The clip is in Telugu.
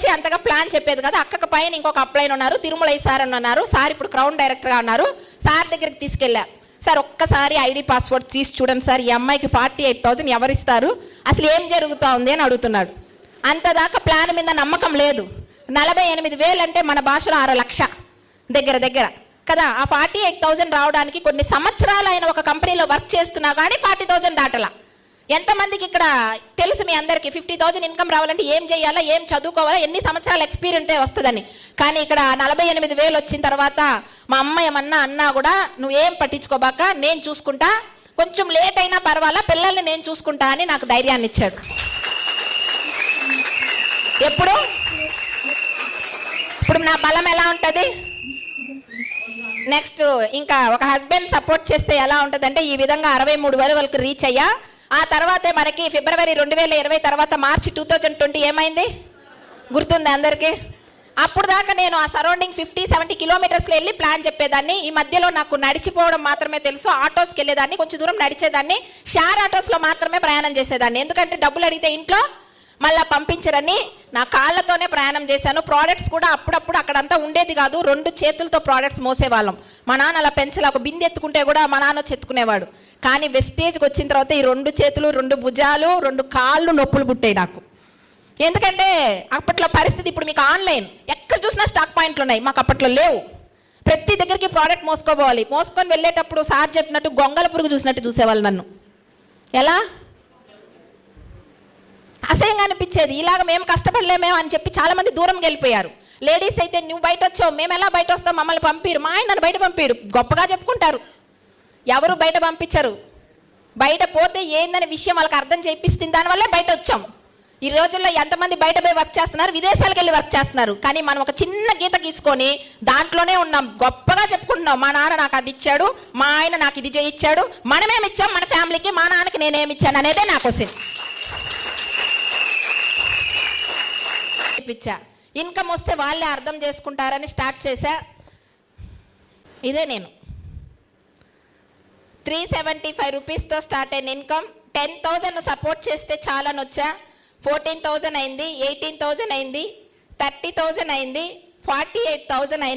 వచ్చి అంతగా ప్లాన్ చెప్పేది కదా. అక్కకి పైన ఇంకొక అప్లైన్ ఉన్నారు. తిరుమలై సార్ అని ఉన్నారు సార్ ఇప్పుడు క్రౌన్ డైరెక్టర్గా ఉన్నారు. సార్ దగ్గరికి తీసుకెళ్ళా. సార్ ఒక్కసారి ఐడి పాస్వర్డ్ తీసి చూడండి సార్. ఈ అమ్మాయికి ఫార్టీ ఎయిట్ థౌసండ్ ఎవరిస్తారు? అసలు ఏం జరుగుతూ ఉంది అని అడుగుతున్నాడు. అంతదాకా ప్లాన్ మీద నమ్మకం లేదు. నలభై ఎనిమిది వేలు అంటే మన భాషలో ఆరు లక్ష దగ్గర దగ్గర. కదా? ఆ ఫార్టీ ఎయిట్ థౌజండ్ రావడానికి కొన్ని సంవత్సరాలు ఆయన ఒక కంపెనీలో వర్క్ చేస్తున్నా కానీ ఫార్టీ థౌసండ్ దాటలా. ఎంతమందికి ఇక్కడ తెలుసు మీ అందరికీ? ఫిఫ్టీ థౌసండ్ ఇన్కమ్ రావాలంటే ఏం చేయాలా? ఏం చదువుకోవాలా? ఎన్ని సంవత్సరాల ఎక్స్పీరియన్స్ వస్తుందని. కానీ ఇక్కడ నలభై ఎనిమిది వేలు వచ్చిన తర్వాత మా అమ్మ ఏమన్నా అన్నా కూడా నువ్వేం పట్టించుకోబాక నేను చూసుకుంటా. కొంచెం లేట్ అయినా పర్వాలా? పిల్లల్ని నేను చూసుకుంటా అని నాకు ధైర్యాన్ని ఇచ్చాడు. ఎప్పుడు? ఇప్పుడు నా బలం ఎలా ఉంటుంది? నెక్స్ట్ ఇంకా ఒక హస్బెండ్ సపోర్ట్ చేస్తే ఎలా ఉంటుందంటే ఈ విధంగా అరవై మూడు వేల వరకు రీచ్ అయ్యా. ఆ తర్వాతే మనకి ఫిబ్రవరి రెండు వేల ఇరవై తర్వాత మార్చి టూ థౌజండ్ ట్వంటీ ఏమైంది? గుర్తుంది అందరికీ? అప్పుడు దాకా నేను ఆ సరౌండింగ్ ఫిఫ్టీ సెవెంటీ కిలోమీటర్స్లో వెళ్ళి ప్లాన్ చెప్పేదాన్ని. ఈ మధ్యలో నాకు నడిచిపోవడం మాత్రమే తెలుసు. ఆటోస్కి వెళ్ళేదాన్ని కొంచెం దూరం నడిచేదాన్ని. షేర్ ఆటోస్లో మాత్రమే ప్రయాణం చేసేదాన్ని. ఎందుకంటే డబ్బులు అడిగితే ఇంట్లో మళ్ళా పంపించరని నా కాళ్ళతోనే ప్రయాణం చేశాను. ప్రోడక్ట్స్ కూడా అప్పుడప్పుడు అక్కడంతా ఉండేది కాదు. రెండు చేతులతో ప్రోడక్ట్స్ మోసేవాళ్ళం. మా నాన్న అలా పెంచలే. ఒక బిందె ఎత్తుకుంటే కూడా మా నాన్న చెత్తుకునేవాడు కానీ వెస్టేజ్కి వచ్చిన తర్వాత ఈ రెండు చేతులు రెండు భుజాలు రెండు కాళ్ళు నొప్పులు పుట్టాయి నాకు. ఎందుకంటే అప్పట్లో పరిస్థితి ఇప్పుడు మీకు ఆన్లైన్. ఎక్కడ చూసినా స్టాక్ పాయింట్లు ఉన్నాయి. మాకు అప్పట్లో లేవు. ప్రతి దగ్గరికి ప్రోడక్ట్ మోసుకోపోవాలి మోసుకొని వెళ్ళేటప్పుడు సార్ చెప్పినట్టు గొంగల పురుగు చూసినట్టు చూసేవాళ్ళు నన్ను. ఎలా? అసహ్యంగా అనిపించేది. ఇలాగ మేము కష్టపడలేమేమో అని చెప్పి చాలామంది దూరం వెళ్ళిపోయారు. లేడీస్ అయితే నువ్వు బయట వచ్చావు మేము ఎలా బయట వస్తాం మమ్మల్ని పంపిరు. మా ఆయన నన్ను బయట పంపిరు. గొప్పగా చెప్పుకుంటారు. ఎవరు బయట పంపించరు. బయట పోతే ఏందనే విషయం వాళ్ళకి అర్థం చేపిస్తుంది దానివల్లే బయట వచ్చాం ఈ రోజుల్లో ఎంతమంది బయట పోయి వర్క్ చేస్తున్నారు విదేశాలకు వెళ్ళి వర్క్ చేస్తున్నారు. కానీ మనం ఒక చిన్న గీత గీసుకొని దాంట్లోనే ఉన్నాం. గొప్పగా చెప్పుకుంటున్నాం. మా నాన్న నాకు అది ఇచ్చాడు. మా ఆయన నాకు ఇది చేయించాడు మనమేమిచ్చాం మన ఫ్యామిలీకి. మా నాన్నకి నేనేమిచ్చాను అనేదే నా క్వశ్చన్. చేయించా ఇన్కమ్ వస్తే వాళ్ళే అర్థం చేసుకుంటారని స్టార్ట్ చేశా. ఇదే నేను. త్రీ సెవెంటీ ఫైవ్ రూపీస్తో స్టార్ట్ అయిన ఇన్కమ్. టెన్ థౌజండ్ సపోర్ట్ చేస్తే చాలని వచ్చా. ఫోర్టీన్ థౌజండ్ అయింది ఎయిటీన్ థౌజండ్ అయింది థర్టీ థౌజండ్ అయింది ఫార్టీ ఎయిట్ థౌజండ్ అయింది.